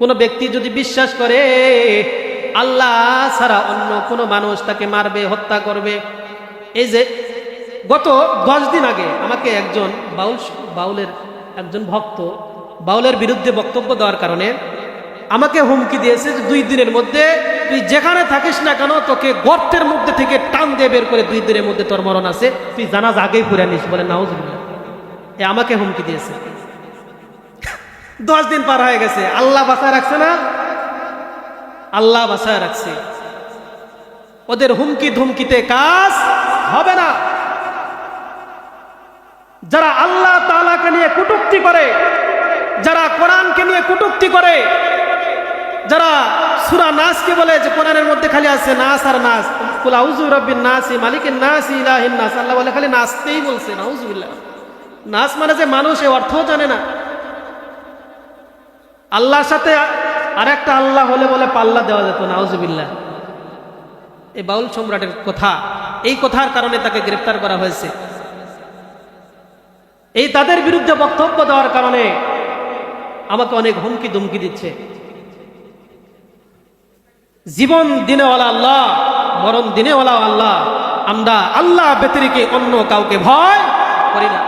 কোনো ব্যক্তি যদি বিশ্বাস করে, আল্লাহ ছাড়া অন্য কোনো মানুষ তাকে মারবে, হত্যা করবে। এই যে গত দশ দিন আগে আমাকে একজন বাউল বাউলের একজন ভক্ত বাউলের বিরুদ্ধে বক্তব্য দেওয়ার কারণে আমাকে হুমকি দিয়েছে যে দুই দিনের মধ্যে তুই যেখানে থাকিস না কেন, তোকে গর্তের মধ্যে থেকে টান দিয়ে বের করে দুই দিনের মধ্যে তোর মরণ আছে। তুই জানাজ আগেই করে নিস বলে নাউজুবিল্লাহ। এ আমাকে হুমকি দিয়েছে। দশ দিন পার হয়ে গেছে। আল্লাহ বাসায় রাখছে না? আল্লাহ বাসায় রাখছে। ওদের হুমকি ধুমকিতে কাজ হবে না। যারা আল্লাহ তালাকে নিয়ে কটূক্তি করে, যারা কোরআনকে নিয়ে কটূক্তি করে, যারা সুরা নাসকে বলে যে কোরআনের মধ্যে খালি আছে নাস আর নাস রাব্বিন নাসি, মালিকিন নাসি, ইলাহিন নাস, আল্লাহ বলে খালি নাসতেই বলছে নাউজুবিল্লাহ নাস মানে যে মানুষ অর্থও জানে না। আল্লাহর সাথে আরেকটা আল্লাহ হলে বলে পাল্লা দেওয়া যেত, নাউজুবিল্লাহ। এই বাউল সম্রাটের কথা, এই কথার কারণে তাকে গ্রেফতার করা হয়েছে। এই তাদের বিরুদ্ধে বক্তব্য দেওয়ার কারণে আমাকে অনেক হুমকি দুমকি দিচ্ছে। জীবন দিনেওয়ালা আল্লাহ, মরণ দিনেওয়ালা আল্লাহ, আমরা আল্লাহ ব্যতিরিকে অন্য কাউকে ভয় করি না।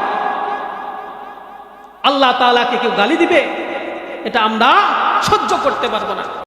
আল্লাহ তাআলাকে কেউ গালি দিবে? এটা আমরা সহ্য করতে পারব না।